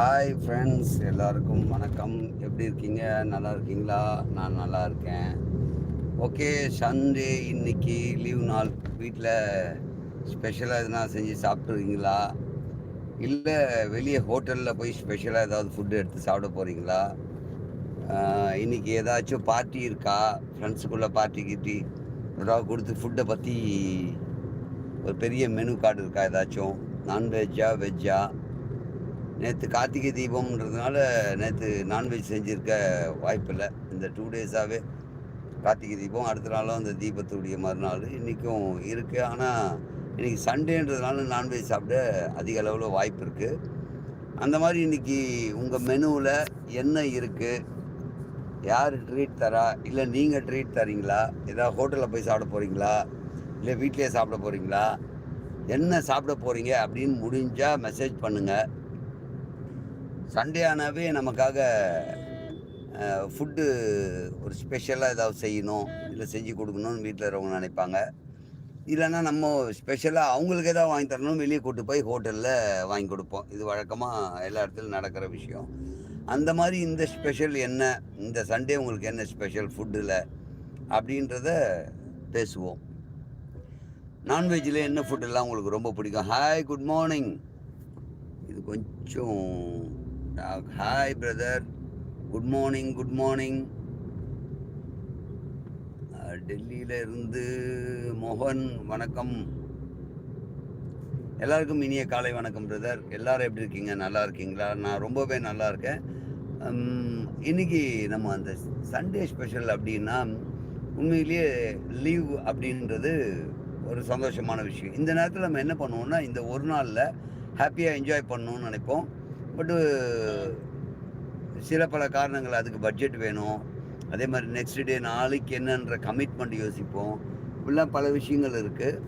Hi friends எல்லாருக்கும் வணக்கம். எப்படி இருக்கீங்க? நல்லா இருக்கீங்களா? நான் நல்லா இருக்கேன். ஓகே சண்டே இன்னைக்கு லீவ் நாள். வீட்டில் ஸ்பெஷலாக எதுனா செஞ்சு சாப்பிட்ருக்கீங்களா இல்லை வெளியே ஹோட்டலில் போய் ஸ்பெஷலாக ஏதாவது ஃபுட்டு எடுத்து சாப்பிட போகிறீங்களா இன்றைக்கி ஏதாச்சும் பார்ட்டி இருக்கா? ஃப்ரெண்ட்ஸுக்குள்ளே பார்ட்டி கிட்டி ஏதாவது கொடுத்து ஃபுட்டை பற்றி ஒரு பெரிய மெனு கார்டு இருக்கா ஏதாச்சும்? நான்வெஜ்ஜா வெஜ்ஜா நேற்று கார்த்திகை தீபம்ன்றதுனால நேற்று நான்வெஜ் செஞ்சுருக்க வாய்ப்பில்லை. இந்த டூ டேஸாகவே கார்த்திகை தீபம் அடுத்த நாளும் அந்த தீபத்துடைய மறுநாள். இன்றைக்கும் இருக்குது ஆனால் இன்றைக்கி சண்டேன்றதுனால நான்வெஜ் சாப்பிட அதிக அளவில் வாய்ப்பு இருக்குது அந்த மாதிரி இன்றைக்கி உங்கள் மெனுவில் என்ன இருக்குது யார் ட்ரீட் தரா? இல்லை நீங்கள் ட்ரீட் தரீங்களா? ஏதாவது ஹோட்டலில் போய் சாப்பிட போகிறீங்களா இல்லை வீட்டிலே சாப்பிட போகிறீங்களா என்ன சாப்பிட போகிறீங்க அப்படின்னு முடிஞ்சால் மெசேஜ் பண்ணுங்கள் சண்டே ஆனாவே நமக்காக ஃபுட்டு ஒரு ஸ்பெஷலாக ஏதாவது செய்யணும் இல்லை செஞ்சு கொடுக்கணும்னு வீட்டில் இருக்கிறவங்க நினைப்பாங்க. இல்லைன்னா நம்ம ஸ்பெஷலாக அவங்களுக்கு எதாவது வாங்கி தரணும் வெளியே கூட்டு போய் ஹோட்டலில் வாங்கி கொடுப்போம். இது வழக்கமாக எல்லா இடத்துலையும் நடக்கிற விஷயம். அந்த மாதிரி இந்த ஸ்பெஷல் என்ன இந்த சண்டே உங்களுக்கு என்ன ஸ்பெஷல் ஃபுட்டில் அப்படின்றத பேசுவோம். நான்வெஜ்ஜில் என்ன ஃபுட்டெல்லாம் உங்களுக்கு ரொம்ப பிடிக்கும்? Hi good morning. இது கொஞ்சம் hi brother good morning good morning டெல்லியில் இருந்து மோகன் வணக்கம். எல்லாருக்கும் இனிய காலை வணக்கம் பிரதர் எல்லாரும் எப்படி இருக்கீங்க? நல்லா இருக்கீங்களா? நான் ரொம்பவே நல்லா இருக்கேன். இன்னைக்கு நம்ம அந்த சண்டே ஸ்பெஷல் அப்படின்னா உண்மையிலேயே லீவ் அப்படின்றது ஒரு சந்தோஷமான விஷயம். இந்த நேரத்தில் நம்ம என்ன பண்ணுவோம்னா இந்த ஒரு நாளில் ஹாப்பியாக என்ஜாய் பண்ணணும்னு நினைப்போம். பட்டு சில பல காரணங்கள். அதுக்கு பட்ஜெட் வேணும். அதே மாதிரி நெக்ஸ்ட் டே நாளைக்கு என்னன்ற கமிட்மெண்ட் யோசிப்போம். இப்படிலாம் பல விஷயங்கள் இருக்குது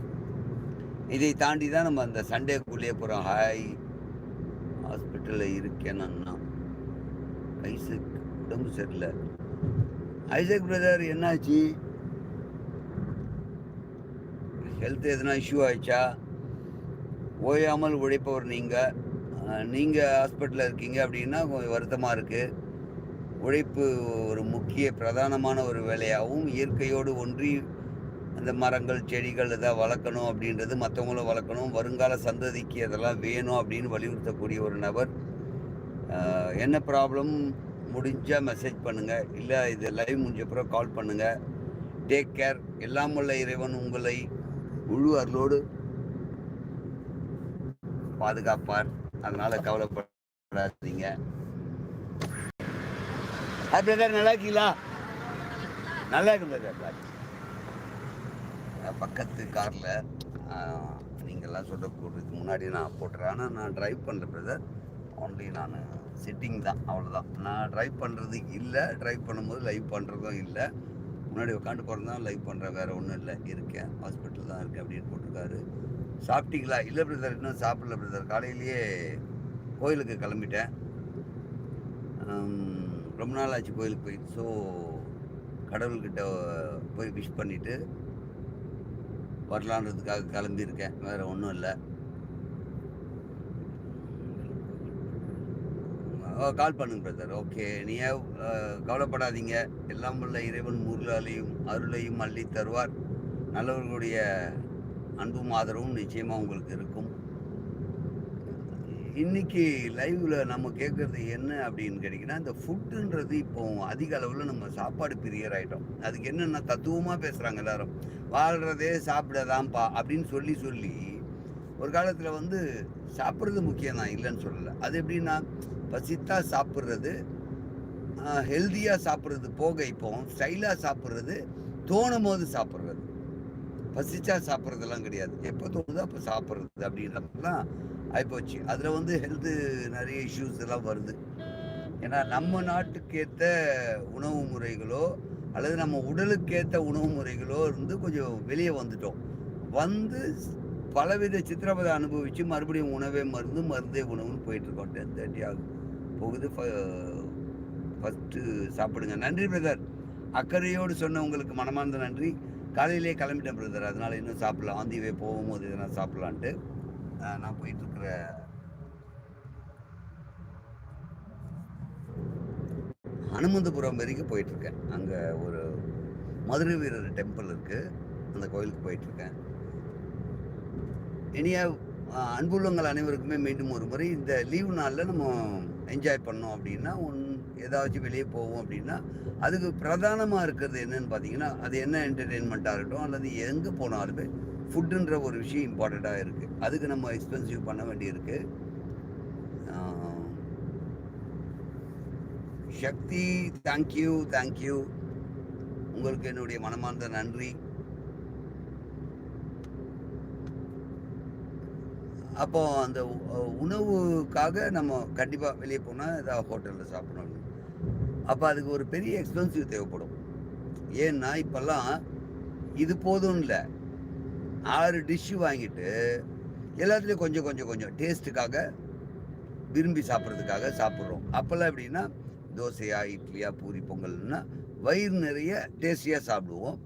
இதை தாண்டி தான் நம்ம அந்த சண்டேக்குள்ளேயே போகிறோம் ஹாய் ஹாஸ்பிட்டலில் இருக்கேன் அண்ணா. ஐசக் உடம்பு சரியில்லை. ஐசக் பிரதர் என்னாச்சு? ஹெல்த் எதனா இஷ்யூ ஆயிடுச்சா? ஓயாமல் உழைப்பவர் நீங்கள் நீங்கள் ஹாஸ்பிட்டலில் இருக்கீங்க அப்படின்னா கொஞ்சம் வருத்தமாக இருக்குது உழைப்பு ஒரு முக்கிய பிரதானமான ஒரு வேலையாகவும் இயற்கையோடு ஒன்றி அந்த மரங்கள் செடிகள் இதை வளர்க்கணும் அப்படின்றது மற்றவங்களும் வளர்க்கணும். வருங்கால சந்ததிக்கு அதெல்லாம் வேணும் அப்படின்னு வலியுறுத்தக்கூடிய ஒரு நபர். என்ன ப்ராப்ளம் முடிஞ்சால் மெசேஜ் பண்ணுங்கள் இல்லை இது லைவ் முடிஞ்சப்புறம் கால் பண்ணுங்கள் டேக் கேர் எல்லாம் உள்ள இறைவன் உங்களை முழு அருளோடு பாதுகாப்பார். அதனால கவலைப்படாதீங்க. அது பிரதர் நல்லா இருக்கீங்களா நல்லா இருக்கு பிரதர் பக்கத்து காரில் நீங்கள்லாம் சொல்லக்கூடியதுக்கு முன்னாடி நான் போட்டுறேன். ஆனால் நான் டிரைவ் பண்ணுற பிரதர் ஒன்லி நான் சிட்டிங் தான் அவ்வளோதான் நான் டிரைவ் பண்ணுறது இல்லை டிரைவ் பண்ணும்போது லைவ் பண்ணுறதும் இல்லை. முன்னாடி உட்காந்து போகிறது தான் லைவ் பண்ணுறேன் வேறு ஒன்றும் இல்லை. இருக்கேன் ஹாஸ்பிட்டல் தான் இருக்கேன் அப்படின்னு போட்டிருக்காரு. சாப்பிட்டீங்களா? இல்லை பிரதர் இன்னும் சாப்பிடல பிரதர் காலையிலேயே கோயிலுக்கு கிளம்பிட்டேன். ரொம்ப நாள் ஆச்சு கோயிலுக்கு போய் ஸோ கடவுள்கிட்ட போய் விஷ் பண்ணிவிட்டு வரலான்றதுக்காக கிளம்பியிருக்கேன். வேறு ஒன்றும் இல்லை. கால் பண்ணுங்க பிரதர் ஓகே நீ கவலைப்படாதீங்க. எல்லாம் உள்ள இறைவன் முருளாலையும் அருளையும் அள்ளி தருவார். நல்லவர்களுடைய அன்பும் ஆதரவும் நிச்சயமாக உங்களுக்கு இருக்கும். இன்னைக்கு லைவில் நம்ம கேட்குறது என்ன அப்படின்னு கேட்டிங்கன்னா இந்த ஃபுட்டுன்றது இப்போ அதிக அளவில் நம்ம சாப்பாடு பிரியர் ஆகிட்டோம் அதுக்கு என்னென்ன தத்துவமாக பேசுகிறாங்க எல்லாரும்? வாழ்கிறதே சாப்பிடதான்ப்பா அப்படின்னு சொல்லி சொல்லி ஒரு காலத்தில் வந்து சாப்பிட்றது முக்கியம் தான் இல்லைன்னு சொல்லலை. அது எப்படின்னா பசித்தா சாப்பிட்றது ஹெல்த்தியாக சாப்பிட்றது போக இப்போ ஸ்டைலாக சாப்பிட்றது தோணும் போது சாப்பிட்றது. பசிச்சா சாப்பிட்றதெல்லாம் கிடையாது. எப்போ தோணுதோ அப்போ சாப்பிட்றது அப்படின்றதுலாம் ஆகிப்போச்சு அதில் வந்து ஹெல்த்து நிறைய இஷ்யூஸ் எல்லாம் வருது. ஏன்னா நம்ம நாட்டுக்கேற்ற உணவு முறைகளோ அல்லது நம்ம உடலுக்கேற்ற உணவு முறைகளோ இருந்து கொஞ்சம் வெளியே வந்துட்டோம். வந்து பலவித சித்திரவதை அனுபவித்து மறுபடியும் உணவே மருந்து மருந்தே உணவுன்னு போயிட்டுருக்கோம். டென் தேர்ட்டி ஆகும் போகுது ஃபஸ்ட்டு சாப்பிடுங்க. நன்றி பிரதர் அக்கறையோடு சொன்ன உங்களுக்கு மனமார்ந்த நன்றி. காலையிலே கிளம்பிட்டேன் பிரதர் அதனால் இன்னும் சாப்பிட்லாம். ஆந்திவே போகும்போது இதை சாப்பிட்லான்ட்டு நான் போயிட்டுருக்குற அனுமந்தபுரம் வரைக்கும் போயிட்டுருக்கேன். அங்கே ஒரு மதுரை வீரர் டெம்பிள் இருக்குது அந்த கோயிலுக்கு போயிட்டுருக்கேன். இனியா அன்புள்ளங்கள் அனைவருக்குமே மீண்டும் ஒரு முறை இந்த லீவு நாளில் நம்ம என்ஜாய் பண்ணோம் அப்படின்னா ஒன் ஏதாச்சும் வெளியே போவோம் அப்படின்னா அதுக்கு பிரதானமாக இருக்கிறது என்னன்னு பார்த்தீங்கன்னா அது என்ன என்டர்டெயின்மெண்ட்டாக இருக்கட்டும் அல்லது எங்கே போனாலுமே ஃபுட்டுன்ற ஒரு விஷயம் இம்பார்ட்டண்ட்டாக இருக்குது அதுக்கு நம்ம எக்ஸ்பென்சிவ் பண்ண வேண்டியிருக்கு. சக்தி தேங்க்யூ தேங்க்யூ உங்களுக்கு என்னுடைய மனமார்ந்த நன்றி. அப்போ அந்த உணவுக்காக நம்ம கண்டிப்பாக வெளியே போனால் ஏதாவது ஹோட்டலில் சாப்பிடணும். அப்போ அதுக்கு ஒரு பெரிய எக்ஸ்பென்சிவ் தேவைப்படும். ஏன்னா இப்போல்லாம் இது போதும் இல்லை. ஆறு டிஷ்ஷு வாங்கிட்டு எல்லாத்துலேயும் கொஞ்சம் கொஞ்சம் கொஞ்சம் டேஸ்ட்டுக்காக விரும்பி சாப்பிட்றதுக்காக சாப்பிட்றோம். அப்போல்லாம் எப்படின்னா தோசையா இட்லியா பூரி பொங்கல்னா வயிறு நிறைய டேஸ்டியாக சாப்பிடுவோம்.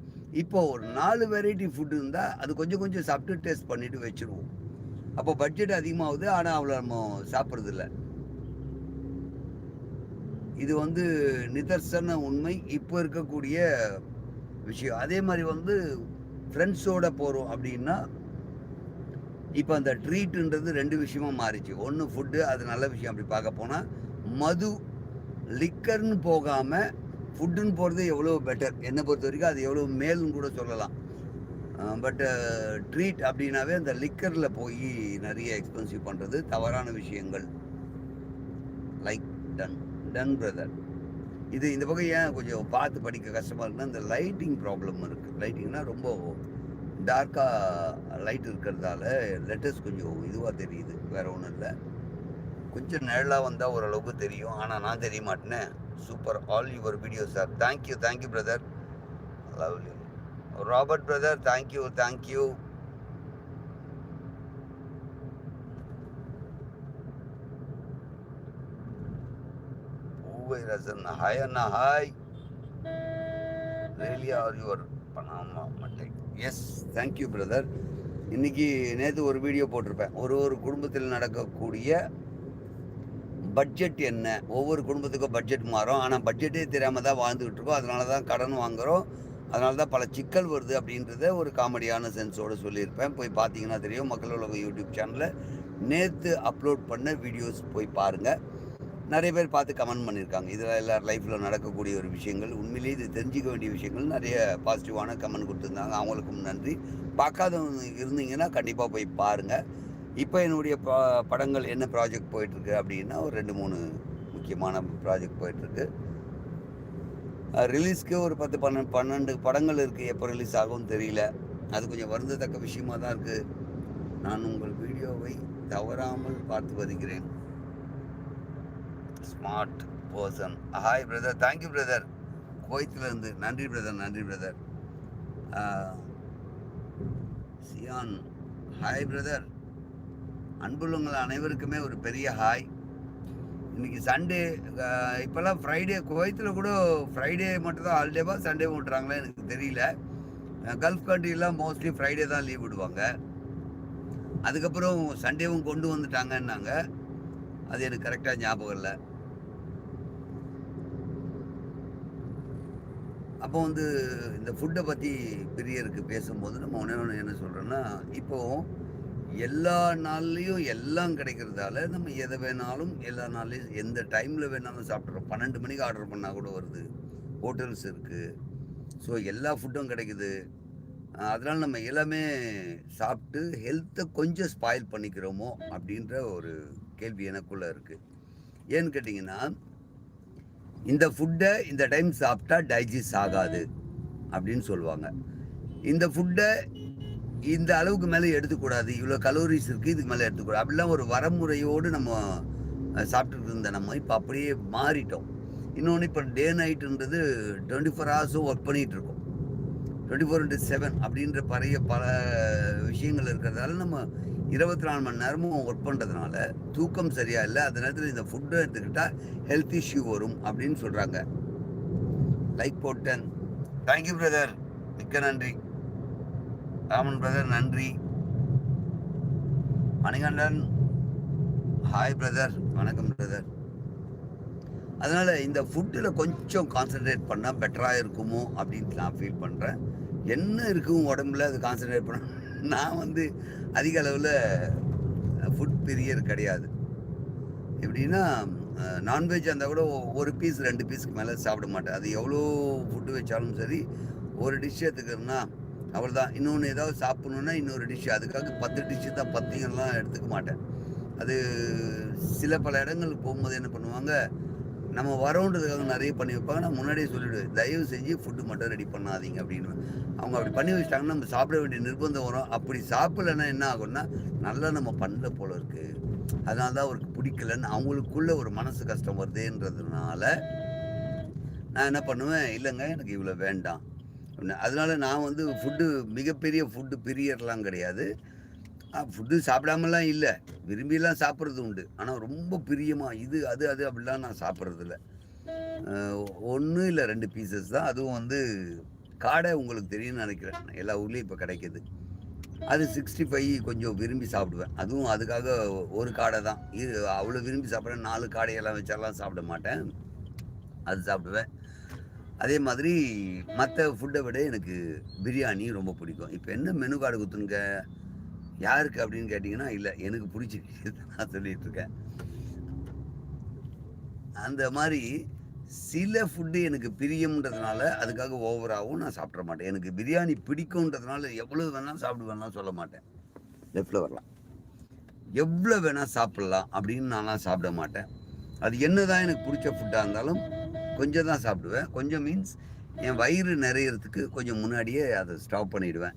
இப்போ ஒரு நாலு வெரைட்டி ஃபுட்டு இருந்தால் அது கொஞ்சம் கொஞ்சம் சாப்பிட்டு டேஸ்ட் பண்ணிவிட்டு வச்சுருவோம். அப்போ பட்ஜெட் அதிகமாகுது ஆனால் அவ்வளோ நம்ம சாப்பிட்றது இல்லை இது வந்து நிதர்சன உண்மை. இப்போ இருக்கக்கூடிய விஷயம். அதே மாதிரி வந்து ஃப்ரெண்ட்ஸோட போகிறோம் அப்படின்னா இப்போ அந்த ட்ரீட்டுன்றது ரெண்டு விஷயமா மாறிச்சு. ஒன்று ஃபுட்டு அது நல்ல விஷயம் அப்படி பார்க்க போனால் மது லிக்கர்னு போகாமல் ஃபுட்டுன்னு போகிறது எவ்வளோ பெட்டர் என்னை பொறுத்த வரைக்கும் அது எவ்வளோ மேல்னு கூட சொல்லலாம். பட் ட்ரீட் அப்படின்னாவே அந்த லிக்கரில் போய் நிறைய எக்ஸ்பென்சிவ் பண்ணுறது தவறான விஷயங்கள். Like done done brother. இது இந்த பக்கம் ஏன் கொஞ்சம் பார்த்து படிக்க கஷ்டமாக இருக்குன்னா இந்த லைட்டிங் ப்ராப்ளம் இருக்குது லைட்டிங்னா ரொம்ப டார்க்காக லைட் இருக்கிறதால லெட்டர்ஸ் கொஞ்சம் இதுவாக தெரியுது. வேறு ஒன்றும் இல்லை. கொஞ்சம் நிழலாக வந்தால் ஓரளவுக்கு தெரியும். ஆனால் நான் தெரிய மாட்டேனே. Super. All your video sir thank you thank you brother. Lovely Robert brother thank you thank you Poovai Rasan hi Anna hi really are your பனாமா மட்டை எஸ் தேங்க்யூ பிரதர் இன்னைக்கு நேற்று ஒரு வீடியோ போட்டிருப்பேன். ஒரு ஒரு குடும்பத்தில் நடக்கக்கூடிய பட்ஜெட் என்ன? ஒவ்வொரு குடும்பத்துக்கும் பட்ஜெட் மாறும். ஆனால் பட்ஜெட்டே தெரியாமல் தான் வாழ்ந்துக்கிட்டு இருக்கோம். அதனால தான் கடன் வாங்குகிறோம் அதனால தான் பல சிக்கல் வருது அப்படின்றத ஒரு காமெடியான சென்ஸோடு சொல்லியிருப்பேன். போய் பார்த்தீங்கன்னா தெரியும். மக்கள் உலகம் யூடியூப் சேனலில் நேற்று அப்லோட் பண்ண வீடியோஸ் போய் பாருங்கள் நிறைய பேர் பார்த்து கமெண்ட் பண்ணியிருக்காங்க. இதில் எல்லார் லைஃப்பில் நடக்கக்கூடிய ஒரு விஷயங்கள் உண்மையிலேயே இது தெரிஞ்சிக்க வேண்டிய விஷயங்கள் நிறைய பாசிட்டிவான கமெண்ட் கொடுத்துருந்தாங்க. அவங்களுக்கும் நன்றி. பார்க்காதவங்க இருந்தீங்கன்னா கண்டிப்பாக போய் பாருங்கள் இப்போ என்னுடைய படங்கள் என்ன ப்ராஜெக்ட் போயிட்டுருக்கு அப்படின்னா ஒரு ரெண்டு மூணு முக்கியமான ப்ராஜெக்ட் போயிட்டுருக்கு. ரிலீஸ்க்கே ஒரு பத்து பன்னெண்டு பன்னெண்டு படங்கள் இருக்குது எப்போ ரிலீஸ் ஆகும்னு தெரியல. அது கொஞ்சம் வருந்தத்தக்க விஷயமா தான் இருக்குது நான் உங்கள் வீடியோவை தவறாமல் பார்த்து வருகிறேன். Smart person hi brother thank you brother கோயத்துலேருந்து நன்றி பிரதர் நன்றி பிரதர் சியான் ஹாய் பிரதர் அன்புள்ளவங்கள் அனைவருக்குமே ஒரு பெரிய ஹாய் இன்னைக்கு சண்டே இப்போல்லாம் ஃப்ரைடே குவைத்தில் கூட ஃப்ரைடே மட்டும் தான் ஹாலிடேவா சண்டே விட்றாங்களா எனக்கு தெரியல. கல்ஃப் கண்ட்ரிலாம் மோஸ்ட்லி ஃப்ரைடே தான் லீவ் விடுவாங்க. அதுக்கப்புறம் சண்டேவும் கொண்டு வந்துட்டாங்கன்னாங்க. அது எனக்கு கரெக்டாக ஞாபகம் இல்லை. அப்போ வந்து இந்த ஃபுட்டை பற்றி பெரியருக்கு பேசும்போது நம்ம உணவு ஒன்று என்ன சொல்கிறோன்னா இப்போது எல்லா நாள்லேயும் எல்லாம் கிடைக்கிறதால நம்ம எதை வேணாலும் எல்லா நாள்லேயும் எந்த டைமில் வேணாலும் சாப்பிட்றோம் பன்னெண்டு மணிக்கு ஆர்டர் பண்ணால் கூட வருது. ஹோட்டல்ஸ் இருக்குது ஸோ எல்லா ஃபுட்டும் கிடைக்குது. அதனால் நம்ம எல்லாமே சாப்பிட்டு ஹெல்த்தை கொஞ்சம் ஸ்பாயில் பண்ணிக்கிறோமோ அப்படின்ற ஒரு கேள்வி எனக்குள்ளே இருக்குது ஏன்னு கேட்டிங்கன்னா இந்த ஃபுட்டை இந்த டைம் சாப்பிட்டா டைஜஸ்ட் ஆகாது அப்படின்னு சொல்லுவாங்க. இந்த ஃபுட்டை இந்த அளவுக்கு மேலே எடுத்துக்கூடாது. இவ்வளோ கலோரிஸ் இருக்குது இதுக்கு மேலே எடுத்துக்கூடாது. அப்படிலாம் ஒரு வரமுறையோடு நம்ம சாப்பிட்டுட்டு இருந்த நம்ம இப்போ அப்படியே மாறிட்டோம். இன்னொன்று இப்போ டே நைட்டுன்றது டுவெண்ட்டி ஃபோர் ஹவர்ஸும் ஒர்க் பண்ணிகிட்டு இருக்கோம். டுவெண்ட்டி ஃபோர் இன்ட்டு செவன் அப்படின்ற பழைய பல விஷயங்கள் இருக்கிறதால நம்ம இருபத்தி நாலு மணி நேரமும் ஒர்க் பண்ணுறதுனால தூக்கம் சரியாக இல்லை. அந்த நேரத்தில் இந்த ஃபுட்டை எடுத்துக்கிட்டால் ஹெல்த் இஷ்யூ வரும் அப்படின்னு சொல்கிறாங்க லைக் போட்டன். தேங்க்யூ பிரதர் மிக்க நன்றி. ராமன் பிரதர் நன்றி. மணிகண்டன் ஹாய் பிரதர் வணக்கம் பிரதர் அதனால் இந்த ஃபுட்டில் கொஞ்சம் கான்சென்ட்ரேட் பண்ணால் பெட்டராக இருக்குமோ அப்படின்ட்டு நான் ஃபீல் பண்ணுறேன் என்ன இருக்கும் உடம்புல அது கான்சென்ட்ரேட் பண்ண? நான் வந்து அதிக அளவில் ஃபுட் பிரியர் கிடையாது. எப்படின்னா நான்வெஜ் இருந்தால் கூட ஒரு பீஸ் ரெண்டு பீஸ்க்கு மேலே சாப்பிட மாட்டேன். அது எவ்வளோ ஃபுட்டு வச்சாலும் சரி ஒரு டிஷ் எடுத்துக்கிறேன்னா அவ்வளோதான் இன்னொன்று ஏதாவது சாப்பிட்ணுன்னா இன்னொரு டிஷ்ஷு அதுக்காக பத்து டிஷ்ஷு தான் பத்தியெல்லாம் எடுத்துக்க மாட்டேன். அது சில பல இடங்களுக்கு போகும்போது என்ன பண்ணுவாங்க நம்ம வரோன்றதுக்காக நிறைய பண்ணி வைப்பாங்க. நான் முன்னாடியே சொல்லிவிடுவேன் தயவு செஞ்சு ஃபுட்டு மட்டும் ரெடி பண்ணாதீங்க அப்படின்னு. அவங்க அப்படி பண்ணி வச்சிட்டாங்கன்னா நம்ம சாப்பிட வேண்டிய நிர்பந்தம் வரும். அப்படி சாப்பிடலைன்னா என்ன ஆகும்னா நல்லா நம்ம பண்ணல போல இருக்குது அதனால தான் அவருக்கு பிடிக்கலன்னு அவங்களுக்குள்ள ஒரு மனசு கஷ்டம் வருதுன்றதுனால நான் என்ன பண்ணுவேன் இல்லைங்க எனக்கு இவ்வளோ வேண்டாம். அதனால நான் வந்து ஃபுட்டு மிகப்பெரிய ஃபுட்டு பிரியர்லாம் கிடையாது. ஃபுட்டு சாப்பிடாமலாம் இல்லை. விரும்பிலாம் சாப்பிட்றது உண்டு. ஆனால் ரொம்ப பிரியமாக இது அது அது அப்படிலாம் நான் சாப்பிட்றது இல்லை ஒன்று இல்லை ரெண்டு பீசஸ் தான். அதுவும் வந்து காடை உங்களுக்கு தெரியும்னு நினைக்கிறேன். எல்லா ஊர்லேயும் இப்போ கிடைக்கிது. அது சிக்ஸ்டி ஃபைவ் கொஞ்சம் விரும்பி சாப்பிடுவேன். அதுவும் அதுக்காக ஒரு காடை தான். இது அவ்வளோ விரும்பி சாப்பிட்றேன். நாலு காடையெல்லாம் வச்சாலாம் சாப்பிட மாட்டேன். அது சாப்பிடுவேன். அதே மாதிரி மற்ற ஃபுட்டை விட எனக்கு பிரியாணி ரொம்ப பிடிக்கும். இப்போ என்ன மெனு கார்டு கொடுத்துருங்க? யாருக்கு அப்படின்னு கேட்டிங்கன்னா இல்லை எனக்கு பிடிச்சிருக்கு. நான் சொல்லிகிட்டு இருக்கேன். அந்த மாதிரி சில ஃபுட்டு எனக்கு பிரியம்ன்றதுனால அதுக்காக ஓவராகவும் நான் சாப்பிட மாட்டேன். எனக்கு பிரியாணி பிடிக்கும்ன்றதுனால எவ்வளோ வேணாலும் சாப்பிடுவேன்லாம் சொல்ல மாட்டேன். லெஃப்டில் வரலாம். எவ்வளோ வேணால் சாப்பிட்லாம் அப்படின்னு நான்லாம் சாப்பிட மாட்டேன். அது என்ன தான் எனக்கு பிடிச்ச ஃபுட்டாக இருந்தாலும் கொஞ்சம் தான் சாப்பிடுவேன். கொஞ்சம் மீன்ஸ் என் வயிறு நிறையிறதுக்கு கொஞ்சம் முன்னாடியே அதை ஸ்டாப் பண்ணிவிடுவேன்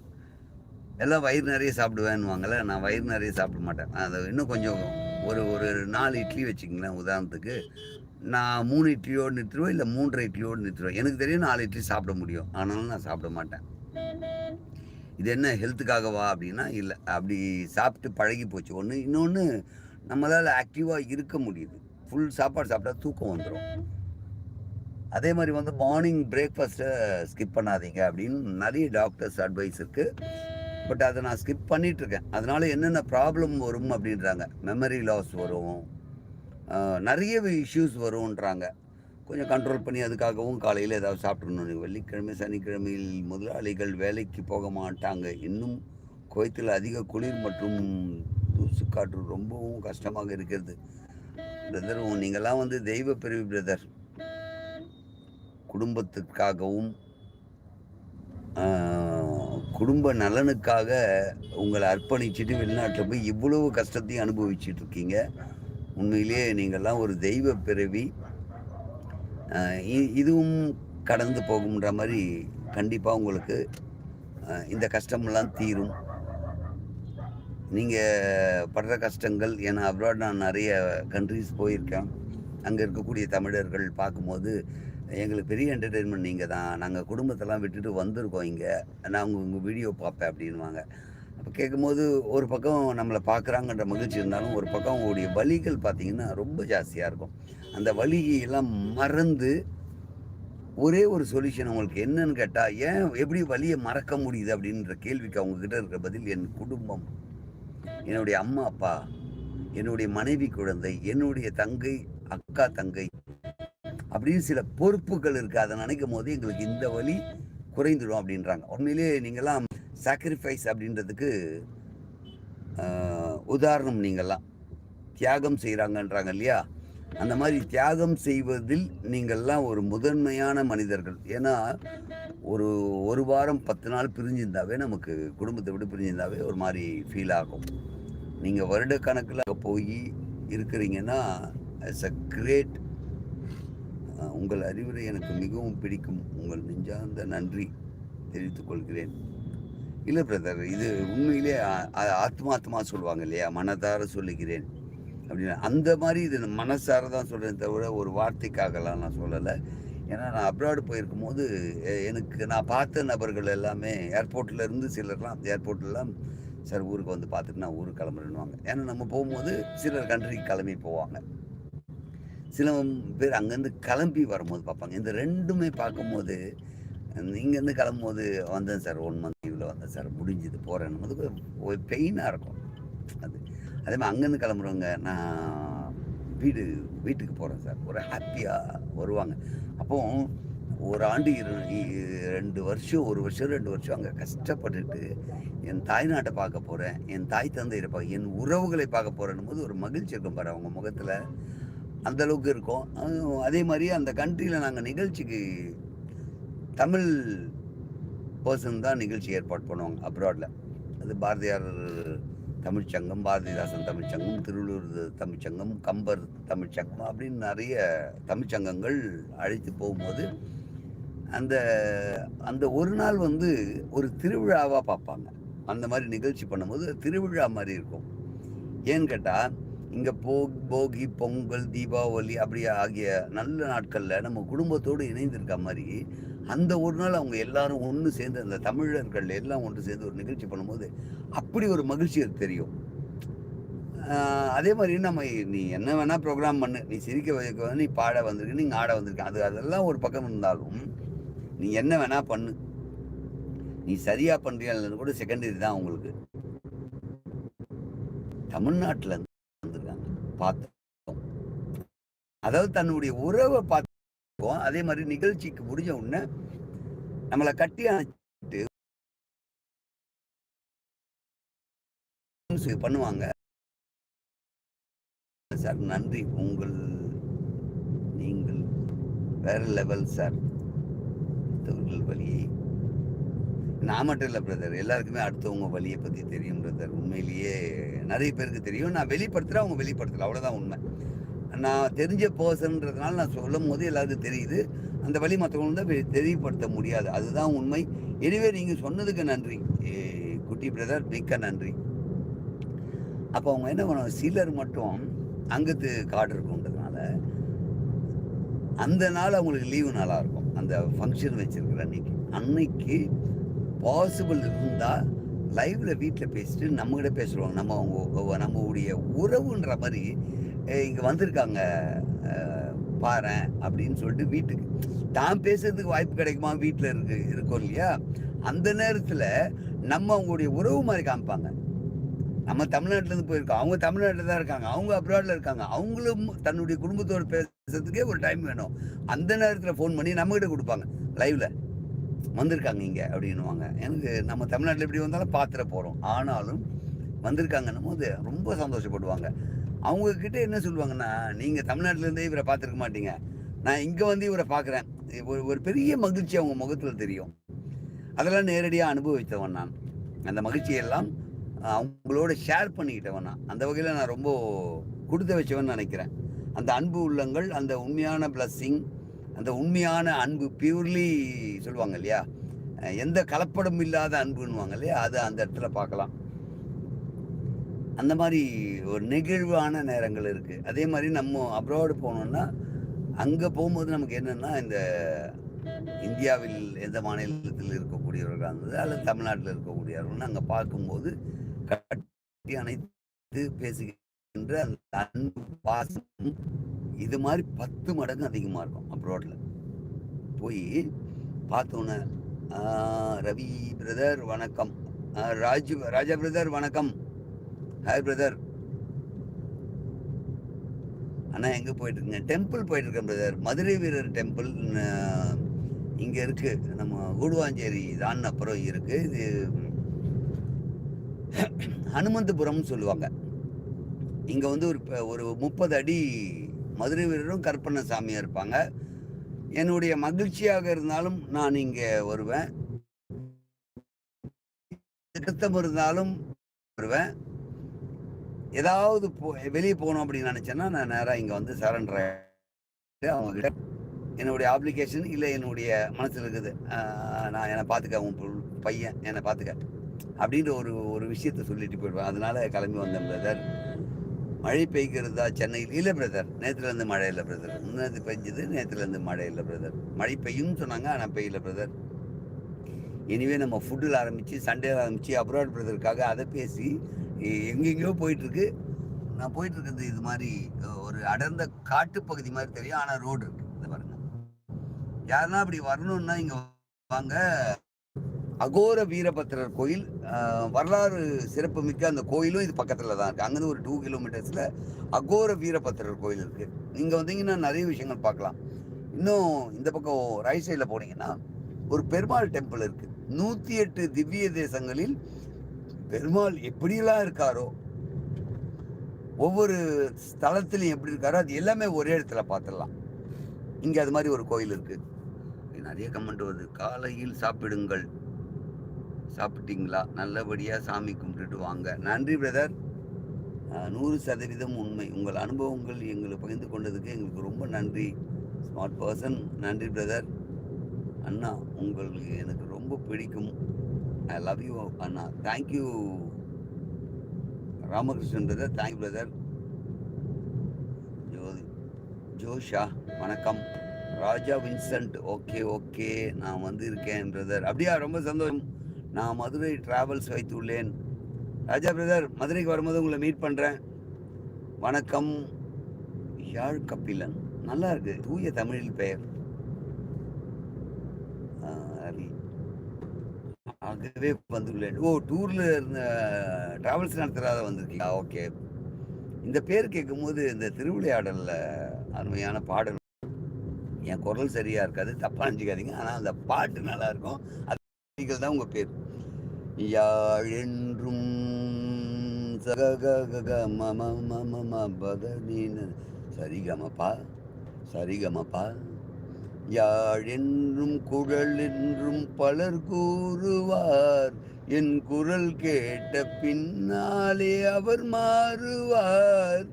எல்லாம் வயிறு நிறைய சாப்பிடுவேன்னுவாங்கல்ல நான் வயிறு நிறைய சாப்பிட மாட்டேன். அதை இன்னும் கொஞ்சம் ஒரு ஒரு நாலு இட்லி வச்சுங்களேன் உதாரணத்துக்கு. நான் மூணு இட்லியோடு நிறுத்துருவோம் இல்லை மூன்றரை இட்லியோடு நிறுத்துருவேன் எனக்கு தெரியும் நாலு இட்லி சாப்பிட முடியும். ஆனாலும் நான் சாப்பிட மாட்டேன். இது என்ன ஹெல்த்துக்காகவா அப்படின்னா இல்லை அப்படி சாப்பிட்டு பழகி போச்சு. ஒன்று இன்னொன்று நம்மளால் ஆக்டிவாக இருக்க முடியுது. ஃபுல் சாப்பாடு சாப்பிட்டா தூக்கம் வந்துடும் அதே மாதிரி வந்து மார்னிங் பிரேக்ஃபாஸ்ட்டை ஸ்கிப் பண்ணாதீங்க அப்படின்னு நிறைய டாக்டர்ஸ் அட்வைஸ் இருக்குது பட் அதை நான் ஸ்கிப் பண்ணிட்டு இருக்கேன். அதனால என்னென்ன ப்ராப்ளம் வரும் அப்படின்றாங்க. மெமரி லாஸ் வரும். நிறைய இஷ்யூஸ் வரும்ன்றாங்க. கொஞ்சம் கண்ட்ரோல் பண்ணி அதுக்காகவும் காலையில் ஏதாவது சாப்பிட்றணும் வெள்ளிக்கிழமை சனிக்கிழமையில் முதலாளிகள் வேலைக்கு போக மாட்டாங்க. இன்னும் குவைத்தில் அதிக குளிர் மற்றும் தூசு காற்று ரொம்பவும் கஷ்டமாக இருக்கிறது. பிரதர் நீங்கள்லாம் வந்து தெய்வ பிரிவு பிரதர் குடும்பத்துக்காகவும் குடும்ப நலனுக்காக உங்களை அர்ப்பணிச்சுட்டு வெளிநாட்டில் போய் இவ்வளவு கஷ்டத்தையும் அனுபவிச்சுட்டு இருக்கீங்க. உண்மையிலேயே நீங்கள்லாம் ஒரு தெய்வ பிறவி. இ- இதுவும் கடந்து போகும்ன்ற மாதிரி கண்டிப்பாக உங்களுக்கு இந்த கஷ்டமெல்லாம் தீரும். நீங்கள் படுற கஷ்டங்கள் ஏன்னா அப்ராட் நான் நிறைய கண்ட்ரிஸ் போயிருக்கேன். அங்கே இருக்கக்கூடிய தமிழர்கள் பார்க்கும்போது எங்களுக்கு பெரிய என்டர்டெயின்மெண்ட் நீங்கள் தான். நாங்கள் குடும்பத்தெல்லாம் விட்டுட்டு வந்திருக்கோம் இங்கே. நான் உங்கள் உங்கள் வீடியோ பார்ப்பேன் அப்படின்வாங்க அப்போ கேட்கும்போது ஒரு பக்கம் நம்மளை பார்க்குறாங்கன்ற மகிழ்ச்சி இருந்தாலும் ஒரு பக்கம் அவங்களுடைய வலிகள் பார்த்தீங்கன்னா ரொம்ப ஜாஸ்தியாக இருக்கும். அந்த வலியெல்லாம் மறந்து ஒரே ஒரு சொல்யூஷன் அவங்களுக்கு என்னன்னு கேட்டால் ஏன் எப்படி வலியை மறக்க முடியுது? அப்படின்ற கேள்விக்கு அவங்கக்கிட்ட இருக்கிற பதில் என் குடும்பம் என்னுடைய அம்மா அப்பா என்னுடைய மனைவி குழந்தை என்னுடைய தங்கை அக்கா தங்கை அப்படின்னு சில பொறுப்புகள் இருக்குது அதை நினைக்கும் போது எங்களுக்கு இந்த வழி குறைந்துடும் அப்படின்றாங்க. உண்மையிலேயே நீங்கள்லாம் சாக்ரிஃபைஸ் அப்படின்றதுக்கு உதாரணம் நீங்கள்லாம். தியாகம் செய்கிறாங்கன்றாங்க இல்லையா? அந்த மாதிரி தியாகம் செய்வதில் நீங்கள்லாம் ஒரு முதன்மையான மனிதர்கள். ஏன்னா ஒரு ஒரு வாரம் பத்து நாள் பிரிஞ்சிருந்தாவே நமக்கு குடும்பத்தை விட்டு பிரிஞ்சிருந்தாவே ஒரு மாதிரி ஃபீல் ஆகும். நீங்கள் வருட கணக்கில் போய் இருக்கிறீங்கன்னா இட்ஸ் அ கிரேட் உங்கள் அறிவுரை எனக்கு மிகவும் பிடிக்கும். உங்கள் நெஞ்சார்ந்த நன்றி தெரிவித்துக் கொள்கிறேன். இல்லை பிரதர் இது உண்மையிலே ஆத்மாத்மா சொல்லுவாங்க இல்லையா? மனதார சொல்லுகிறேன். அப்படின்னு அந்த மாதிரி இது நான் மனசார தான் சொல்கிறேன் தவிர ஒரு வார்த்தைக்காகலாம் நான் சொல்லலை. ஏன்னா நான் அப்ராடு போயிருக்கும் போது எனக்கு நான் பார்த்த நபர்கள் எல்லாமே ஏர்போர்ட்டில் இருந்து சிலர்லாம் ஏர்போர்ட்லாம் சார் ஊருக்கு வந்து பார்த்துட்டு நான் ஊருக்கு கிளம்புறேன்னுவாங்க. ஏன்னா நம்ம போகும்போது சிலர் கண்ட்ரிக்கு கிளம்பி போவாங்க. சில பேர் அங்கேருந்து கிளம்பி வரும்போது பார்ப்பாங்க. இந்த ரெண்டுமே பார்க்கும்போது இங்கேருந்து கிளம்பும்போது வந்தேன் சார் ஒன் மந்த் லீவில் வந்தேன் சார் முடிஞ்சது போகிறேன் போது ஒரு பெயினாக இருக்கும். அது அதே மாதிரி அங்கேருந்து கிளம்புறவங்க நான் வீடு வீட்டுக்கு போகிறேன் சார். ஒரு ஹாப்பியாக வருவாங்க. அப்போ ஒரு ஆண்டு இரு ரெண்டு வருஷம் ஒரு வருஷம் ரெண்டு வருஷம் அங்கே கஷ்டப்பட்டுட்டு என் தாய்நாட்டை பார்க்க போகிறேன் என் தாய் தந்தை இருப்பாங்க என் உறவுகளை பார்க்க போகிறேன்னும் போது ஒரு மகிழ்ச்சி இருக்கும் பாரு. அவங்க முகத்தில் அந்த அளவுக்கு இருக்கும். அதே மாதிரி அந்த கண்ட்ரியில் நாங்கள் நிகழ்ச்சிக்கு தமிழ் பர்சன் தான் நிகழ்ச்சி ஏற்பாடு பண்ணுவாங்க அப்ராடில் அது பாரதியார் தமிழ்ச்சங்கம் பாரதிதாசன் தமிழ்ச்சங்கம் திருவள்ளூர் தமிழ்ச்சங்கம் கம்பர் தமிழ்ச்சங்கம் அப்படின்னு நிறைய தமிழ்ச்சங்கங்கள் அழைத்து போகும்போது அந்த அந்த ஒரு நாள் வந்து ஒரு திருவிழாவாக பார்ப்பாங்க. அந்த மாதிரி நிகழ்ச்சி பண்ணும்போது திருவிழா மாதிரி இருக்கும். ஏன்னு கேட்டால் இங்கே போ போகி பொங்கல் தீபாவளி அப்படி ஆகிய நல்ல நாட்களில் நம்ம குடும்பத்தோடு இணைந்திருக்க மாதிரி அந்த ஒரு நாள் அவங்க எல்லாரும் ஒன்று சேர்ந்து அந்த தமிழர்கள் எல்லாம் ஒன்று சேர்ந்து ஒரு நிகழ்ச்சி பண்ணும்போது அப்படி ஒரு மகிழ்ச்சி அது தெரியும். அதே மாதிரி நம்ம நீ என்ன வேணால் ப்ரோக்ராம் பண்ணு. நீ சிரிக்க வைக்க நீ பாட வந்திருக்க நீ ஆட வந்திருக்க. அது அதெல்லாம் ஒரு பக்கம் இருந்தாலும் நீ என்ன வேணால் பண்ணு. நீ சரியாக பண்ணுறியா கூட செகண்டரி தான் உங்களுக்கு தமிழ்நாட்டில் பார்த்தோம். அதாவது தன்னுடைய உறவை பார்த்தோம். அதே மாதிரி நிகழ்ச்சிக்கு முடிஞ்ச உடனே நம்மளை கட்டி அணைச்சிட்டு பண்ணுவாங்க. சார் நன்றி. உங்கள் நீங்கள் வேற லெவல் சார். வழியை நான் மட்டும் இல்லை பிரதர் எல்லாருக்குமே அடுத்தவங்க வழியை பற்றி தெரியும் பிரதர் உண்மையிலேயே நிறைய பேருக்கு தெரியும். நான் வெளிப்படுத்துகிறேன் அவங்க வெளிப்படுத்தலை. அவ்வளோதான் உண்மை. நான் தெரிஞ்ச பர்சன்றதுனால நான் சொல்லும் போது எல்லாருக்கும் தெரியுது. அந்த வழி மற்றவங்களும் தான் தெரியப்படுத்த முடியாது. அதுதான் உண்மை. எனவே நீங்கள் சொன்னதுக்கு நன்றி. ஏ, குட்டி பிரதர் மிக்க நன்றி. அப்போ அவங்க என்ன பண்ணுவாங்க? சிலர் மட்டும் அங்கத்து காடு இருக்குன்றதுனால அந்த நாள் அவங்களுக்கு லீவு நாளா இருக்கும். அந்த ஃபங்க்ஷன் வச்சுருக்குற அன்னைக்கு. அன்னைக்கு பாசிபிள் இருந்தால் லைவ்ல வீட்டில் பேசிட்டு நம்மகிட்ட பேசுவாங்க நம்ம அவங்க நம்மளுடைய உறவுன்ற மாதிரி இங்கே வந்திருக்காங்க பாரு அப்படின்னு சொல்லிட்டு வீட்டுக்கு. தான் பேசுறதுக்கு வாய்ப்பு கிடைக்குமா? வீட்டில் இருக்கு இருக்கோம் இல்லையா? அந்த நேரத்தில் நம்ம அவங்களுடைய உறவு மாதிரி காமிப்பாங்க. நம்ம தமிழ்நாட்டிலேருந்து போயிருக்கோம். அவங்க தமிழ்நாட்டில் தான் இருக்காங்க. அவங்க அப்ராடில் இருக்காங்க. அவங்களும் தன்னுடைய குடும்பத்தோடு பேசுறதுக்கே ஒரு டைம் வேணும். அந்த நேரத்தில் ஃபோன் பண்ணி நம்மகிட்ட கொடுப்பாங்க லைவில் வந்திருக்காங்க இங்கே அப்படின்னுவாங்க. எனக்கு நம்ம தமிழ்நாட்டில் எப்படி வந்தாலும் பார்த்துட போகிறோம் ஆனாலும் வந்திருக்காங்கன்னும் போது ரொம்ப சந்தோஷப்படுவாங்க. அவங்கக்கிட்ட என்ன சொல்லுவாங்கன்னா நீங்கள் தமிழ்நாட்டிலேருந்தே இவரை பார்த்துருக்க மாட்டீங்க. நான் இங்கே வந்து இவரை பார்க்குறேன். ஒரு ஒரு பெரிய மகிழ்ச்சி அவங்க முகத்தில் தெரியும். அதெல்லாம் நேரடியாக அனுபவித்தவன் நான். அந்த மகிழ்ச்சியெல்லாம் அவங்களோட ஷேர் பண்ணிக்கிட்டவன் நான். அந்த வகையில் நான் ரொம்ப கொடுத்து வச்சவன் நினைக்கிறேன். அந்த அன்பு உள்ளங்கள் அந்த உண்மையான பிளஸ்ஸிங் அந்த உண்மையான அன்பு பியூர்லி சொல்லுவாங்க இல்லையா எந்த கலப்படம் இல்லாத அன்புன்னுவாங்க இல்லையா அது அந்த இடத்துல பார்க்கலாம். அந்த மாதிரி ஒரு நெகிழ்வான நேரங்கள் இருக்குது அதே மாதிரி நம்ம அப்ராடு போனோம்னா அங்கே போகும்போது நமக்கு என்னென்னா இந்த இந்தியாவில் எந்த மாநிலத்தில் இருக்கக்கூடியவர்களாக இருந்தது அல்லது தமிழ்நாட்டில் இருக்கக்கூடியவர்கள்னு அங்கே பார்க்கும்போது கட்டி அனைத்து பேசுகிற என்ற அந்த அன்பு பாசம் இது மாதிரி பத்து மடங்கு அதிகமாக இருக்கும் அப்ராடில் போய் பார்த்தோன்னே ரவி பிரதர் வணக்கம். ஆஹ் ராஜு ராஜா பிரதர் வணக்கம். Hi brother. அண்ணா எங்கே போயிட்டு இருக்கீங்க டெம்பிள் போயிட்டு இருக்கேன் பிரதர். மதுரை வீரர் டெம்பிள் இங்கே இருக்கு. நம்ம கூடுவாஞ்சேரி தான் அப்புறம் இருக்கு. இது ஹனுமந்தபுரம்னு சொல்லுவாங்க. இங்கே வந்து ஒரு ப- ஒரு முப்பது அடி மதுரை வீரரும் கற்பனை சாமியாக இருப்பாங்க. என்னுடைய மகிழ்ச்சியாக இருந்தாலும் நான் இங்கே வருவேன். திருத்தம் இருந்தாலும் வருவேன். ஏதாவது போ வெளியே போகணும் அப்படின்னு நினச்சேன்னா நான் நேராக இங்கே வந்து சரண்டர் அவங்ககிட்ட என்னுடைய ஆப்ளிகேஷன் இல்லை என்னுடைய மனசில் இருக்குது. நான் என்னை பார்த்துக்க உன் பையன் என்னை பார்த்துக்க அப்படின்ற ஒரு ஒரு விஷயத்த சொல்லிட்டு போயிடுவேன். அதனால கிளம்பி வந்தேன் பிரதர் மழை பெய்கிறதா சென்னையில்? இல்லை பிரதர் நேற்றுலேருந்து மழை இல்லை பிரதர் முன்னாடி பெஞ்சது நேற்றுலேருந்து மழை இல்லை பிரதர் மழை பெய்யும்னு சொன்னாங்க ஆனால் பெய்யல பிரதர் இனிவே நம்ம ஃபுட்டில் ஆரம்பித்து சண்டேல ஆரம்பித்து அப்ராட் பிரதருக்காக அதை பேசி எங்கெங்கேயோ போயிட்டுருக்கு. நான் போயிட்டுருக்கிறது இது மாதிரி ஒரு அடர்ந்த காட்டு பகுதி மாதிரி தெரியும். ஆனால் ரோடு இருக்குது இந்த பாருங்கள் யாருன்னா அப்படி வரணுன்னா இங்கே வாங்க. அகோர வீரபத்திரர் கோயில் வரலாறு வரலாறு சிறப்புமிக்க அந்த கோயிலும் இது பக்கத்தில் தான் இருக்குது அங்கேருந்து ஒரு டூ கிலோமீட்டர்ஸில் அகோர வீரபத்திரர் கோயில் இருக்குது நீங்கள் வந்தீங்கன்னா நிறைய விஷயங்கள் பார்க்கலாம். இன்னும் இந்த பக்கம் ரைட் சைடில் போனீங்கன்னா ஒரு பெருமாள் டெம்பிள் இருக்குது நூற்றி எட்டு திவ்ய தேசங்களில் பெருமாள் எப்படியெல்லாம் இருக்காரோ ஒவ்வொரு ஸ்தலத்துலையும் எப்படி இருக்காரோ அது எல்லாமே ஒரே இடத்துல பார்த்துடலாம். இங்கே அது மாதிரி ஒரு கோயில் இருக்குது நிறைய கமெண்ட் வருது. காலையில் சாப்பிடுங்கள். சாப்பிட்டீங்களா? நல்லபடியாக சாமி கும்பிட்டுட்டு வாங்க. நன்றி பிரதர் நூறு சதவீதம் உண்மை. உங்கள் அனுபவங்கள் எங்களை பகிர்ந்து கொண்டதுக்கு எங்களுக்கு ரொம்ப நன்றி. ஸ்மார்ட் பர்சன் நன்றி பிரதர் அண்ணா உங்களுக்கு எனக்கு ரொம்ப பிடிக்கும். I love you Anna. Thank you Ramakrishnan brother thank brother Jyothi ஜோஷா வணக்கம். ராஜா வின்சென்ட். Okay okay. நான் வந்து இருக்கேன் பிரதர் அப்படியா? ரொம்ப சந்தோஷம். நான் மதுரை டிராவல்ஸ் வைத்துள்ளேன். ராஜா பிரதர் மதுரைக்கு வரும்போது உங்களை மீட் பண்ணுறேன் வணக்கம். யாழ் கப்பிலன். நல்லா இருக்கு. தூய தமிழில் பெயர். ஆ, ஆகவே வந்துள்ளேன். ஓ டூர்ல இருந்த டிராவல்ஸ் நடத்துறதா வந்திருக்கீங்களா? ஓகே. இந்த பேர் கேட்கும்போது இந்த திருவிளையாடலில் அருமையான பாடல். என் குரல் சரியா இருக்காது. தப்பாக நினச்சிக்காதீங்க. ஆனால் அந்த பாட்டு நல்லா இருக்கும். நீங்கள் தான் உங்கள் பேர்? யாழென்றும் சகக மம மம ம பத நீன சரிகமபா சரிகமபா. குழல் என்றும் பலர் கூறுவார். என் குரல் கேட்ட பின்னாலே அவர் மாறுவார்.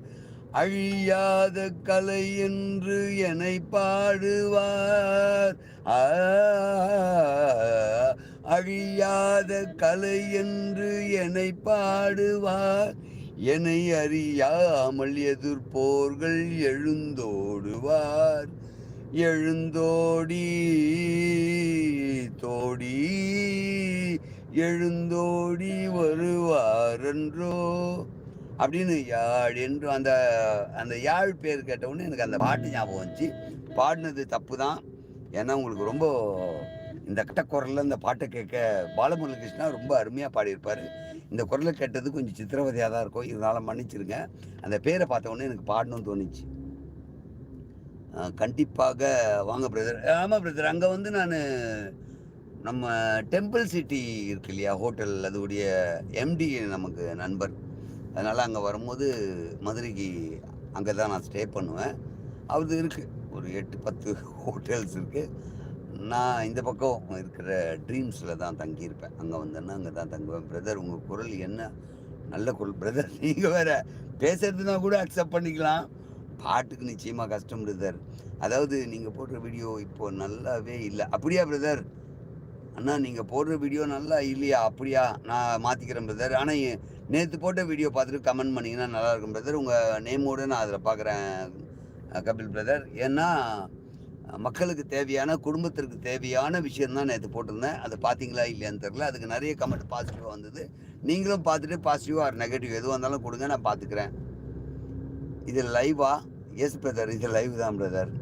அழியாத கலை என்று என்னை பாடுவார். ஆ, அழியாத கலை என்று என்னை பாடுவார். என்னை அறியாமல் எதிர்ப்போர்கள் எழுந்தோடுவார். எழுந்தோடி தோடி எழுந்தோடி வருவாரென்றோ? அப்படின்னு யாழ் என்று அந்த அந்த யாழ் பேர் கேட்டவுடனே எனக்கு அந்த பாட்டு ஞாபகம் வந்துச்சு. பாடினது தப்பு தான் ஏன்னா உங்களுக்கு ரொம்ப இந்த கட்ட குரலில் இந்த பாட்டை கேட்க பாலமுரளி கிருஷ்ணா ரொம்ப அருமையாக பாடியிருப்பார். இந்த குரலை கேட்டது கொஞ்சம் சித்திரவதையாக தான் இருக்கும். இருந்தாலும் மன்னிச்சிருங்க. அந்த பேரை பார்த்தவொடனே எனக்கு பாடணும்னு தோணுச்சு. கண்டிப்பாக வாங்க பிரதர். ஆமாம் பிரதர் அங்கே வந்து நான் நம்ம டெம்பிள் சிட்டி இருக்கு இல்லையா ஹோட்டல் அதோடைய எம்டி நமக்கு நண்பர். அதனால் அங்கே வரும்போது மதுரைக்கு அங்கே தான் நான் ஸ்டே பண்ணுவேன். அது இருக்குது ஒரு எட்டு பத்து ஹோட்டல்ஸ் இருக்குது நான் இந்த பக்கம் இருக்கிற ட்ரீம்ஸில் தான் தங்கியிருப்பேன். அங்கே வந்தேன்னா அங்கே தான் தங்குவேன். பிரதர் உங்கள் குரல் என்ன? நல்ல குரல். பிரதர் நீங்கள் வேறு பேசுறதுனா கூட அக்செப்ட் பண்ணிக்கலாம். பாட்டுக்கு நிச்சயமாக கஷ்டம் பிரதர் அதாவது நீங்கள் போடுற வீடியோ இப்போது நல்லாவே இல்லை. அப்படியா பிரதர் அண்ணா நீங்கள் போடுற வீடியோ நல்லா இல்லையா? அப்படியா? நான் மாற்றிக்கிறேன் பிரதர் ஆனால் நேற்று போட்ட வீடியோ பார்த்துட்டு கமெண்ட் பண்ணிங்கன்னா நல்லாயிருக்கும் பிரதர் உங்கள் நேமோடு நான் அதில் பார்க்குறேன் கபில் பிரதர் ஏன்னா மக்களுக்கு தேவையான குடும்பத்திற்கு தேவையான விஷயம் தான் நேற்று போட்டிருந்தேன். அதை பார்த்தீங்களா இல்லையான்னு தெரில அதுக்கு நிறைய கமெண்ட் பாசிட்டிவாக வந்தது. நீங்களும் பார்த்துட்டு பாசிட்டிவ் ஆர் நெகட்டிவ் எதுவாக இருந்தாலும் கொடுங்க நான் பார்த்துக்கிறேன். இது லைவா எஸ் பிரதர் இது லைவ் தான் பிரதர்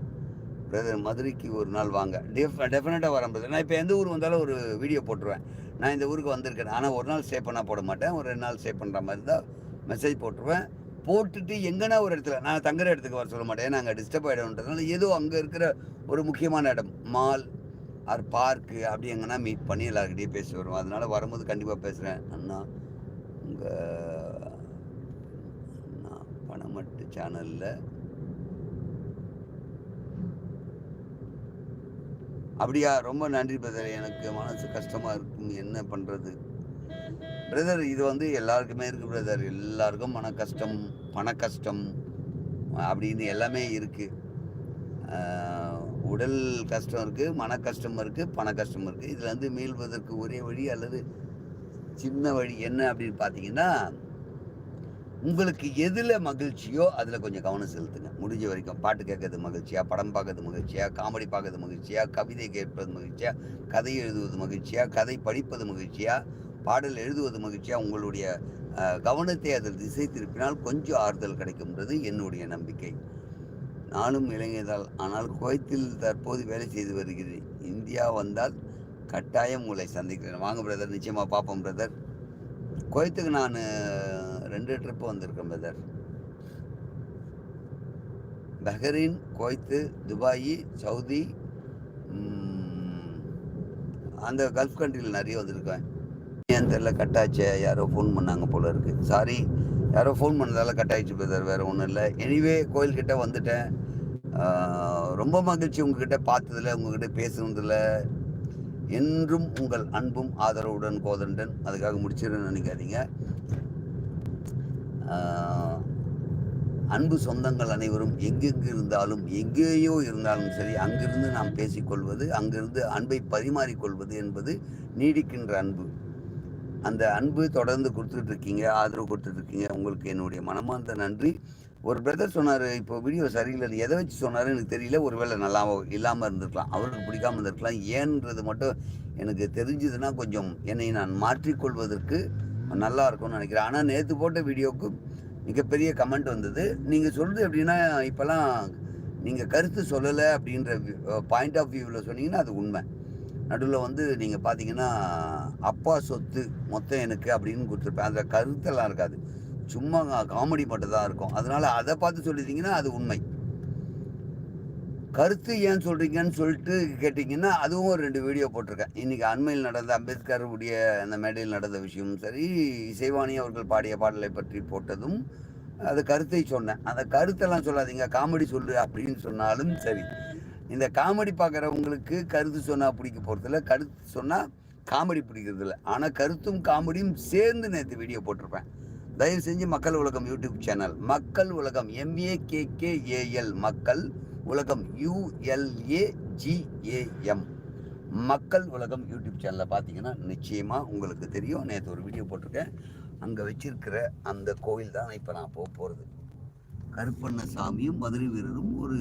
பிரதர் மதுரைக்கு ஒரு நாள் வாங்க. டெஃப் டெஃபினட்டாக வரேன் பிரதர் நான் இப்போ எந்த ஊர் வந்தாலும் ஒரு வீடியோ போட்டுருவேன். நான் இந்த ஊருக்கு வந்திருக்கேன். ஆனால் ஒரு நாள் ஸ்டே பண்ணால் போட மாட்டேன். ஒரு ரெண்டு நாள் ஸ்டே பண்ணுற மாதிரி தான் மெசேஜ் போட்டுருவேன். போட்டுட்டு எங்கன்னா ஒரு இடத்துல நான் தங்குற இடத்துக்கு வர சொல்ல மாட்டேன். நாங்கள் டிஸ்டர்ப் ஆகிடும்ன்றதுனால ஏதோ அங்கே இருக்கிற ஒரு முக்கியமான இடம் மால் ஆர் பார்க்கு அப்படி எங்கன்னா மீட் பண்ணி எல்லாருக்கிட்டையும் பேசி வருவோம் அதனால் வரும்போது கண்டிப்பாக பேசுகிறேன் அண்ணா உங்கள் அண்ணா பணமட்டு சேனலில் அப்படியா? ரொம்ப நன்றி பதில் எனக்கு மனசு கஷ்டமாக இருக்கும் என்ன பண்ணுறது பிரதர் இது வந்து எல்லாருக்குமே இருக்குது பிரதர் எல்லாருக்கும் மன கஷ்டம் பண கஷ்டம் அப்படின்னு எல்லாமே இருக்குது உடல் கஷ்டம் இருக்குது மன கஷ்டம் இருக்குது பண கஷ்டம் இருக்குது இதில் வந்து மீள்வதற்கு ஒரே வழி அல்லது சின்ன வழி என்ன அப்படின்னு பார்த்தீங்கன்னா உங்களுக்கு எதில் மகிழ்ச்சியோ அதில் கொஞ்சம் கவனம் செலுத்துங்க. முடிஞ்ச வரைக்கும் பாட்டு கேட்கறது மகிழ்ச்சியா படம் பார்க்கறது மகிழ்ச்சியா காமெடி பார்க்கறது மகிழ்ச்சியா கவிதை கேட்பது மகிழ்ச்சியா கதை எழுதுவது மகிழ்ச்சியா கதை படிப்பது மகிழ்ச்சியா பாடல் எழுதுவது மகிழ்ச்சியாக உங்களுடைய கவனத்தை அதில் திசை திருப்பினால் கொஞ்சம் ஆறுதல் கிடைக்கும்ன்றது என்னுடைய நம்பிக்கை. நானும் இளைஞதால் ஆனால் குவைத்தில் தற்போது வேலை செய்து வருகிறேன். இந்தியா வந்தால் கட்டாயம் உங்களை சந்திக்கிறேன். வாங்க பிரதர் நிச்சயமாக பார்ப்போம் பிரதர் குவைத்துக்கு நான் ரெண்டு ட்ரிப்பு வந்திருக்கேன் brother Bahrain Kuwait Dubai Saudi அந்த கல்ஃப் கண்ட்ரியில் நிறைய வந்திருக்கேன். ஏன் தெரில கட் ஆச்சு யாரோ ஃபோன் பண்ணாங்க போல இருக்கு. சாரி யாரோ ஃபோன் பண்ணதால கட் ஆயிடுச்சு பிரதர் வேறு ஒன்றும் இல்லை. எனிவே கோயில்கிட்ட வந்துட்டேன். ரொம்ப மகிழ்ச்சி உங்ககிட்ட பார்த்ததில்ல உங்ககிட்ட பேசுனதுல. என்றும் உங்கள் அன்பும் ஆதரவுடன் கோதண்டன். அதுக்காக முடிச்சிருன்னு நினைக்காதீங்க. அன்பு சொந்தங்கள் அனைவரும் எங்கெங்கு இருந்தாலும் எங்கேயோ இருந்தாலும் சரி அங்கிருந்து நாம் பேசிக்கொள்வது அங்கிருந்து அன்பை பரிமாறிக்கொள்வது என்பது நீடிக்கின்ற அன்பு. அந்த அன்பு தொடர்ந்து கொடுத்துட்டு இருக்கீங்க ஆதரவு கொடுத்துட்டு இருக்கீங்க உங்களுக்கு என்னுடைய மனமார்ந்த நன்றி. ஒரு பிரதர் சொன்னார் இப்போ வீடியோ சரியில்லை. எதை வச்சு சொன்னாரு? எனக்கு தெரியல. ஒருவேளை நல்லா இல்லாமல் இருந்திருக்கலாம். அவருக்கு பிடிக்காம இருந்திருக்கலாம். ஏன்றது மட்டும் எனக்கு தெரிஞ்சதுன்னா கொஞ்சம் என்னை நான் மாற்றிக்கொள்வதற்கு நல்லா இருக்கும்னு நினைக்கிறேன். ஆனால் நேற்று போட்ட வீடியோவுக்கு மிகப்பெரிய கமெண்ட் வந்தது. நீங்கள் சொல்கிறது எப்படின்னா இப்போல்லாம் நீங்கள் கருத்து சொல்லலை அப்படின்ற பாயிண்ட் ஆஃப் வியூவில் சொன்னீங்கன்னா அது உண்மை. நடுவில் வந்து நீங்கள் பார்த்தீங்கன்னா அப்பா சொத்து மொத்தம் எனக்கு அப்படின்னு கொடுத்துருப்பேன். அதில் கருத்தெல்லாம் இருக்காது. சும்மா காமெடி மட்டும் தான் இருக்கும். அதனால் அதை பார்த்து சொல்லிட்டீங்கன்னா அது உண்மை. கருத்து ஏன் சொல்கிறீங்கன்னு சொல்லிட்டு கேட்டிங்கன்னா அதுவும் ஒரு ரெண்டு வீடியோ போட்டிருக்கேன். இன்றைக்கி அண்மையில் நடந்த அம்பேத்கர் உடைய அந்த மேடையில் நடந்த விஷயமும் சரி இசைவாணி அவர்கள் பாடிய பாடலை பற்றி போட்டதும் அது கருத்தை சொன்னேன். அந்த கருத்தெல்லாம் சொல்லாதீங்க. காமெடி சொல்லு அப்படின்னு சொன்னாலும் சரி. இந்த காமெடி பார்க்குறவங்களுக்கு கருத்து சொன்னால் பிடிக்க போகிறதில்ல கருத்து சொன்னால் காமெடி பிடிக்கிறதில்ல. ஆனால் கருத்தும் காமெடியும் சேர்ந்து நேற்று வீடியோ போட்டிருப்பேன். தயவு செஞ்சு மக்கள் உலகம் யூடியூப் சேனல் மக்கள் உலகம் எம்ஏகேகேஏஎல் மக்கள் உலகம் யூஎல்ஏஜிஏஎம் மக்கள் உலகம் யூடியூப் சேனலில் பார்த்தீங்கன்னா நிச்சயமாக உங்களுக்கு தெரியும். நேற்று ஒரு வீடியோ போட்டிருக்கேன். அங்கே வச்சிருக்கிற அந்த கோவில் தான் இப்போ நான் போக போகிறது கருப்பண்ண சாமியும் மதுரை வீரரும் ஒரு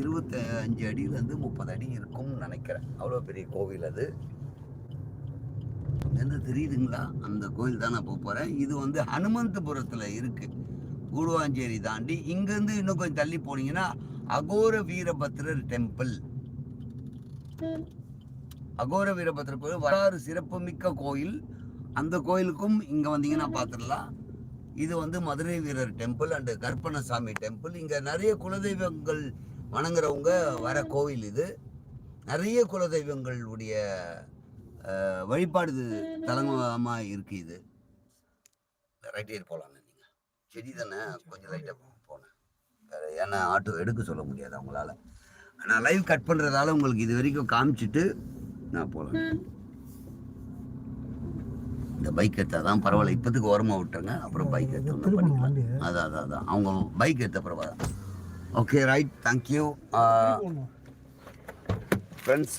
இருபத்தி அஞ்சு அடியிலேருந்து முப்பது அடி இருக்கும்னு நினைக்கிறேன். அவ்வளோ பெரிய கோவில் அது. என்ன தெரியுதுங்களா? அந்த கோயில் தான் நான் போக போகிறேன் இது வந்து ஹனுமந்தபுரத்தில் இருக்குது கூடுவாஞ்சேரி தாண்டி இங்கேருந்து இன்னும் கொஞ்சம் தள்ளி போனீங்கன்னா அகோர வீரபத்ரர் டெம்பிள். அகோர வீரபத்ரர் கோயில் வரலாறு சிறப்புமிக்க கோயில். அந்த கோயிலுக்கும் இங்கே வந்தீங்கன்னா பார்த்துடலாம். இது வந்து Madurai Veerar temple and Karpanasamy temple. இங்கே நிறைய குலதெய்வங்கள் வணங்குறவங்க வர கோவில் இது. நிறைய குலதெய்வங்களுடைய வழிபாடு தலங்கமாக இருக்கு இது. ரைட் ஏறி போகலாங்க நீங்கள் செடி தானே கொஞ்சம் லைட்டாக போனேன் வேறு ஏன்னா ஆட்டோ எடுக்க சொல்ல முடியாது அவங்களால. நான் லைவ் கட் பண்ணுறதால உங்களுக்கு இது வரைக்கும் காமிச்சிட்டு நான் போகலாம் இந்த பைக் எடுத்தால் தான் பரவாயில்ல. இப்போதுக்கு ஓரமாக விட்டுருங்க. அப்புறம் பைக் எடுத்து ஒன்றும் பண்ணிக்கலாம் அதான் அதான் அதான். அவங்க பைக் எடுத்த பரவாயில்ல okay right thank you friends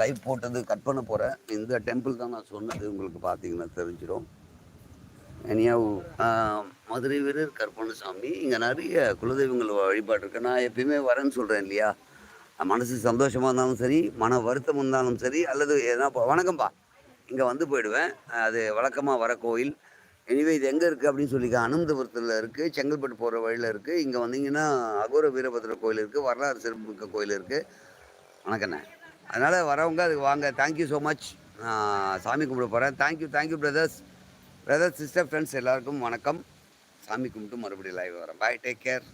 live போட்டது கட் பண்ண போகிறேன் இந்த டெம்பிள் தான் நான் சொன்னது. உங்களுக்கு பார்த்தீங்கன்னா தெரிஞ்சிடும். எனியாவ் மதுரை வீரர் கற்பணசாமி இங்கே நிறைய குலதெய்வங்கள் வழிபாடு இருக்கு. நான் எப்பயுமே வரேன்னு சொல்கிறேன் இல்லையா? மனசு சந்தோஷமாக இருந்தாலும் சரி மன வருத்தம் இருந்தாலும் சரி அல்லது எதனா இப்போ வணக்கம்ப்பா இங்கே வந்து போயிடுவேன். அது வழக்கமாக வர கோயில். எனிவே இது எங்கே இருக்குது அப்படின்னு சொல்லி அனந்தபுரத்தில் இருக்குது செங்கல்பட்டு போகிற வழியில் இருக்குது இங்கே வந்தீங்கன்னா அகோர வீரபத்ர கோயில் இருக்குது வரலாறு சிறப்புமிக்க கோயில் இருக்குது வணக்கண்ணே அதனால் வரவங்க அதுக்கு வாங்க. தேங்க்யூ ஸோ மச் நான் சாமி கும்பிட போகிறேன் thank you thank you brothers brothers sister friends எல்லாருக்கும் வணக்கம். சாமி கும்பிட்டு மறுபடியும் லைவ் வரேன். Bye take care